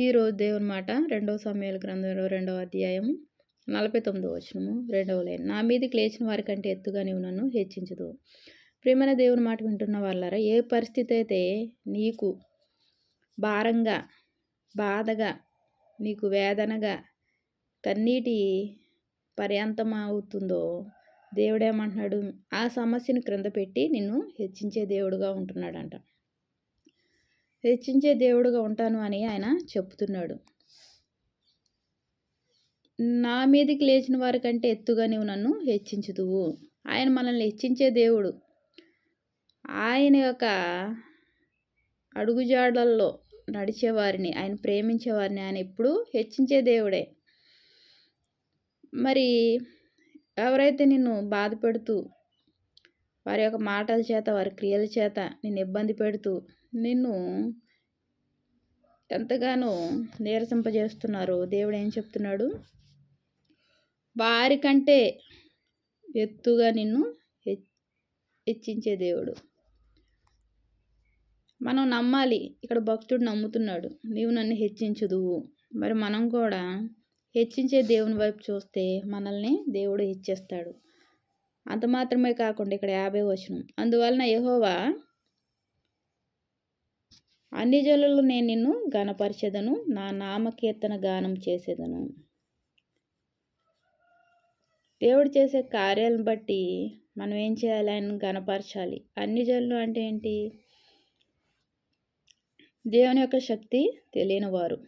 ఈరోజు దేవుని మాట రెండవ సమయాల గ్రంథంలో రెండవ అధ్యాయం నలభై తొమ్మిదో వచనము రెండవ లైన్. నా మీదకి లేచిన వారి కంటే ఎత్తుగా నీవు నన్ను హెచ్చించదు. ప్రేమైన దేవుని మాట వింటున్న వాళ్ళారా ఏ పరిస్థితి అయితే నీకు భారంగా బాధగా నీకు వేదనగా కన్నీటి పర్యంతం అవుతుందో దేవుడేమంటున్నాడు ఆ సమస్యను క్రింద పెట్టి నిన్ను హెచ్చించే దేవుడుగా ఉంటున్నాడంట. హెచ్చించే దేవుడుగా ఉంటాను అని ఆయన చెప్తున్నాడు. నా మీదకి లేచిన వారికంటే ఎత్తుగా నీవు నన్ను హెచ్చించుదువు. ఆయన మనల్ని హెచ్చించే దేవుడు. ఆయన యొక్క అడుగుజాడల్లో నడిచేవారిని ఆయన ప్రేమించేవారిని ఆయన ఎప్పుడు హెచ్చించే దేవుడే. మరి ఎవరైతే నిన్ను బాధ పెడుతూ వారి యొక్క మాటల చేత వారి క్రియల చేత నిన్ను ఇబ్బంది పెడుతూ నిన్ను ఎంతగానో నీరసింపజేస్తున్నారు దేవుడు ఏం చెప్తున్నాడు? వారికంటే ఎత్తుగా నిన్ను హెచ్చించే దేవుడు. మనం నమ్మాలి ఇక్కడ భక్తుడు నమ్ముతున్నాడు నీవు నన్ను హెచ్చించుదువు. మరి మనం కూడా హెచ్చించే దేవుని వైపు చూస్తే మనల్ని దేవుడు హెచ్చేస్తాడు. అంత మాత్రమే కాకుండా ఇక్కడ యాభై వచనం. అందువలన యహోవా అన్ని జనులు నేను నిన్ను గణపరిచేదను నా నామకీర్తన గానం చేసేదను. దేవుడు చేసే కార్యాలను బట్టి మనం ఏం చేయాలి? ఆయన గణపరచాలి అన్ని జనులు అంటే ఏంటి? దేవుని యొక్క శక్తి తెలియని వారు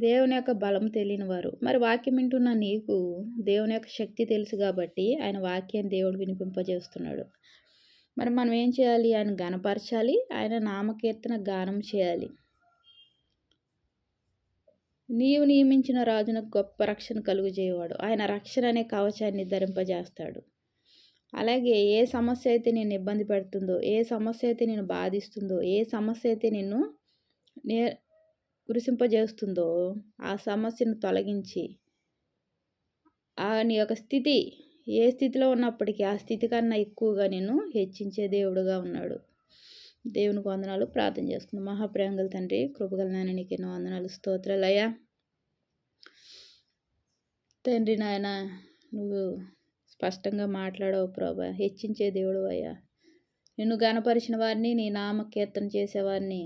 దేవుని యొక్క బలం తెలియని వారు మరి వాక్యం వింటున్న నీకు దేవుని యొక్క శక్తి తెలుసు కాబట్టి ఆయన వాక్యాన్ని దేవుడు వినిపింపజేస్తున్నాడు. మరి మనం ఏం చేయాలి? ఆయన గనపరచాలి. ఆయన నామకీర్తన గానం చేయాలి. నీవు నియమించిన రాజునకు గొప్ప రక్షణ కలుగు చేయవాడు ఆయన రక్షణ అనే కవచాన్ని ధరింపజేస్తాడు. అలాగే ఏ సమస్య అయితే నేను ఇబ్బంది పెడుతుందో ఏ సమస్య అయితే నేను బాధిస్తుందో ఏ సమస్య అయితే నిన్ను నే కురిసింపజేస్తుందో ఆ సమస్యను తొలగించి ఆ నీ యొక్క స్థితి ఏ స్థితిలో ఉన్నప్పటికీ ఆ స్థితి కన్నా ఎక్కువగా నేను హెచ్చించే దేవుడుగా ఉన్నాడు. దేవునికి వందనాలు. ప్రార్థన చేసుకున్నాను మహాప్రేంగల తండ్రి కృపగల నాయన నీకు ఎన్నో వందనాలు. స్తోత్రాలయ్యా తండ్రి నాయన నువ్వు స్పష్టంగా మాట్లాడవు ప్రభా. హెచ్చించే దేవుడు అయ్యా. నిన్ను గనపరిచిన వారిని నీ నామకీర్తన చేసేవారిని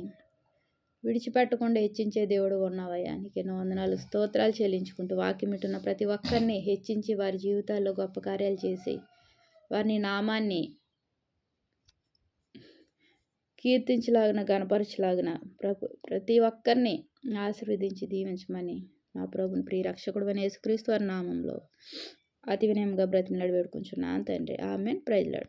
విడిచిపెట్టకుండా హెచ్చించే దేవుడు ఉన్నావయ్యా నీకు ఎన్నో వందనాలు. స్తోత్రాలు చెల్లించుకుంటూ వాక్యమిటున్న ప్రతి ఒక్కరిని హెచ్చించి వారి జీవితాల్లో గొప్ప కార్యాలు చేసి వారిని నామాన్ని కీర్తించలాగిన గణపరచలాగిన ప్రభు ప్రతి ఒక్కరిని ఆశీర్వదించి దీవించమని మా ప్రభుని ప్రియ రక్షకుడు అని యేసుక్రీస్తు వారి నామంలో అతి వినయంగా బ్రతిమలాడి వేడుకుంటున్నాను తండ్రి. ఆమె ప్రైజ్లాడు